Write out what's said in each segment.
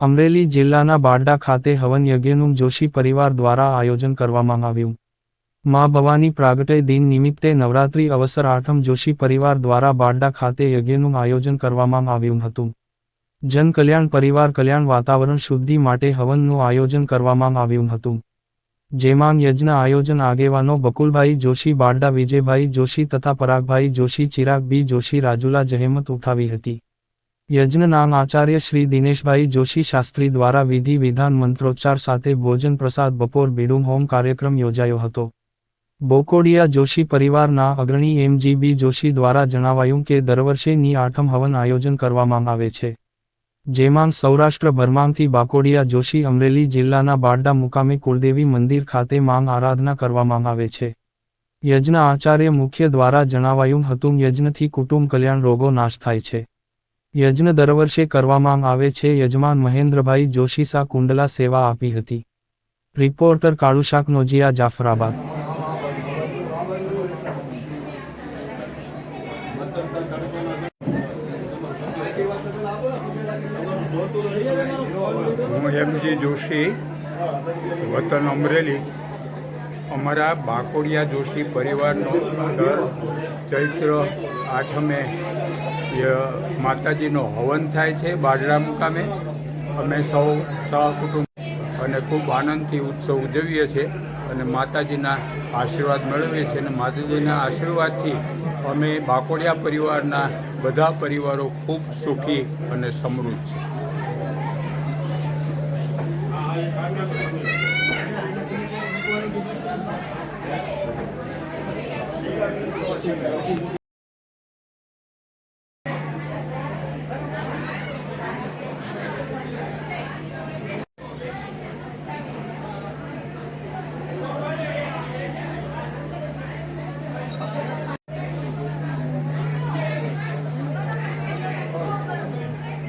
અમરેલી જિલ્લાના બારડા ખાતે હવન યજ્ઞનું જોશી પરિવાર દ્વારા આયોજન કરવામાં આવ્યું. મા ભવાની પ્રાગટય દિન નિમિત્તે નવરાત્રી અવસર આઠમ જોશી પરિવાર દ્વારા બારડા ખાતે યજ્ઞનું આયોજન કરવામાં આવ્યું હતું. જન કલ્યાણ પરિવાર કલ્યાણ વાતાવરણ શુદ્ધિ માટે હવનનું આયોજન કરવામાં આવ્યું હતું. જેમાં યજ્ઞ આયોજન આગેવાનો બકુલભાઈ જોશી, બારડા વિજયભાઈ જોશી તથા પરાગભાઈ જોશી, ચિરાગ બી જોશી, રાજુલા જહેમત ઉઠાવી હતી. યજ્ઞના આચાર્ય શ્રી દિનેશભાઈ જોશી શાસ્ત્રી દ્વારા વિધિ વિધાન મંત્રોચ્ચાર સાથે ભોજન પ્રસાદ બપોર બીડુમ હોમ કાર્યક્રમ યોજાયો હતો. બોકોડિયા જોશી પરિવારના અગ્રણી એમજીબી જોશી દ્વારા જણાવાયું કે દર વર્ષેની આઠમ હવન આયોજન કરવામાં આવે છે. જેમાં સૌરાષ્ટ્રભરમાંથી બાકોડિયા જોશી અમરેલી જિલ્લાના બારડા મુકામે કુળદેવી મંદિર ખાતે માંગ આરાધના કરવામાં આવે છે. યજ્ઞ આચાર્ય મુખ્ય દ્વારા જણાવાયું હતું, યજ્ઞથી કુટુંબ કલ્યાણ રોગો નાશ થાય છે. યજ્ઞ દર વર્ષે કરવામાં આવે છે. યજમાન મહેન્દ્રભાઈ જોશીસા કુંડલા સેવા આપી હતી. રિપોર્ટર કાળુશાક નોજિયા, જાફરાબાદ. હું એમજી જોશી, વતન અમરેલી. અમારા બાકોડિયા જોશી પરિવારનો દર ચૈત્ર આઠમે ય- માતાજીનો હવન થાય છે બાજરા મુકામે, અમે સૌ સહકુટુંબ અને ખૂબ આનંદથી ઉત્સવ ઉજવીએ છીએ અને માતાજીના આશીર્વાદ મેળવીએ છીએ અને માતાજીના આશીર્વાદથી અમે બાકોડિયા પરિવારના બધા પરિવારો ખૂબ સુખી અને સમૃદ્ધ છે.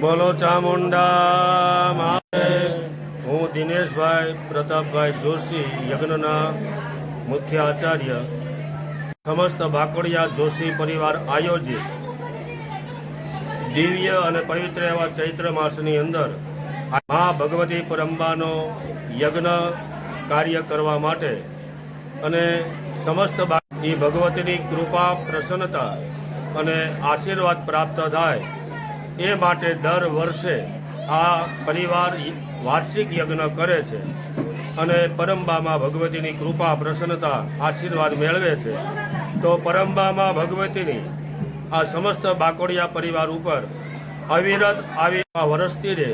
બોલો ચામુંડા મારે હું દિનેશભાઈ પ્રતાપભાઈ જોશી, યજ્ઞના મુખ્ય આચાર્ય. સમસ્ત બાકોડિયા જોશી પરિવાર આયોજિત. દિવ્ય અને પવિત્ર એવા ચૈત્ર માસની અંદર મા ભગવતી પરંબાનો યજ્ઞ કાર્ય કરવા માટે અને સમસ્ત એ ભગવતીની કૃપા, પ્રસન્નતા અને આશીર્વાદ પ્રાપ્ત થાય. એ માટે દર વર્ષે આ પરિવાર વાર્ષિક યજ્ઞ કરે છે અને પરંબામાં ભગવતીની કૃપા, પ્રસન્નતા, આશીર્વાદ મેળવે છે. તો પરંબામાં ભગવતીની આ સમસ્ત બાકોડિયા પરિવાર ઉપર અવિરત આવી વરસતી રહે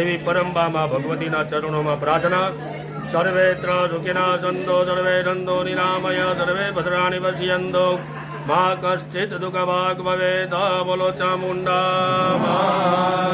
એવી પરંબામાં ભગવતીના ચરણોમાં પ્રાર્થના. સર્વેત્ર સુખિના ચંદો, સર્વે નંદો, નિરામય, સર્વે ભદ્રાણી પશ્યંતો મા કશ્ચિત દુઃખ ભાગ ભવે બોલો ચામુંડા મા